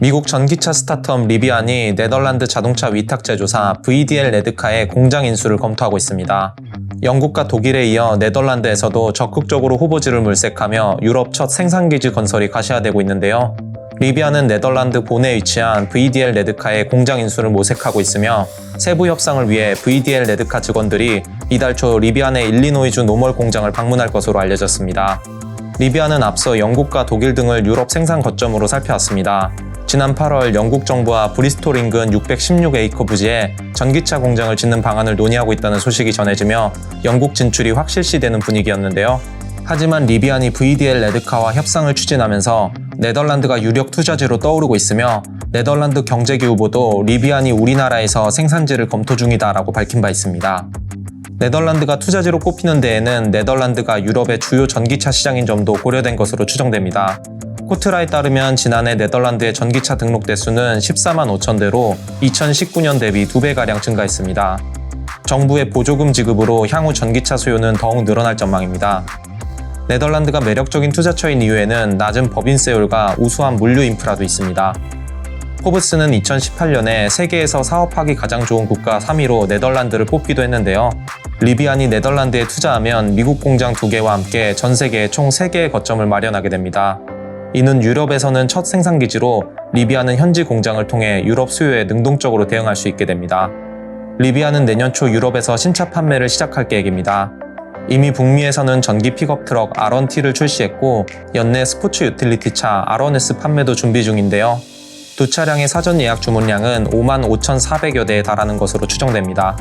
미국 전기차 스타트업 리비안이 네덜란드 자동차 위탁 제조사 VDL 레드카의 공장 인수를 검토하고 있습니다. 영국과 독일에 이어 네덜란드에서도 적극적으로 후보지를 물색하며 유럽 첫 생산기지 건설이 가시화되고 있는데요. 리비안은 네덜란드 본에 위치한 VDL 레드카의 공장 인수를 모색하고 있으며 세부 협상을 위해 VDL 레드카 직원들이 이달 초 리비안의 일리노이주 노멀 공장을 방문할 것으로 알려졌습니다. 리비아는 앞서 영국과 독일 등을 유럽 생산 거점으로 살펴왔습니다. 지난 8월 영국 정부와 브리스톨 인근 616에이커 부지에 전기차 공장을 짓는 방안을 논의하고 있다는 소식이 전해지며 영국 진출이 확실시되는 분위기였는데요. 하지만 리비안이 VDL 레드카와 협상을 추진하면서 네덜란드가 유력 투자지로 떠오르고 있으며 네덜란드 경제기후보도 리비안이 우리나라에서 생산지를 검토 중이다라고 밝힌 바 있습니다. 네덜란드가 투자지로 꼽히는 데에는 네덜란드가 유럽의 주요 전기차 시장인 점도 고려된 것으로 추정됩니다. 코트라에 따르면 지난해 네덜란드의 전기차 등록 대수는 14만 5천 대로 2019년 대비 2배가량 증가했습니다. 정부의 보조금 지급으로 향후 전기차 수요는 더욱 늘어날 전망입니다. 네덜란드가 매력적인 투자처인 이유에는 낮은 법인세율과 우수한 물류 인프라도 있습니다. 포브스는 2018년에 세계에서 사업하기 가장 좋은 국가 3위로 네덜란드를 뽑기도 했는데요. 리비안이 네덜란드에 투자하면 미국 공장 2개와 함께 전 세계에 총 3개의 거점을 마련하게 됩니다. 이는 유럽에서는 첫 생산기지로 리비아는 현지 공장을 통해 유럽 수요에 능동적으로 대응할 수 있게 됩니다. 리비아는 내년 초 유럽에서 신차 판매를 시작할 계획입니다. 이미 북미에서는 전기 픽업 트럭 R1T를 출시했고 연내 스포츠 유틸리티 차 R1S 판매도 준비 중인데요. 두 차량의 사전 예약 주문량은 5만 5,400여 대에 달하는 것으로 추정됩니다.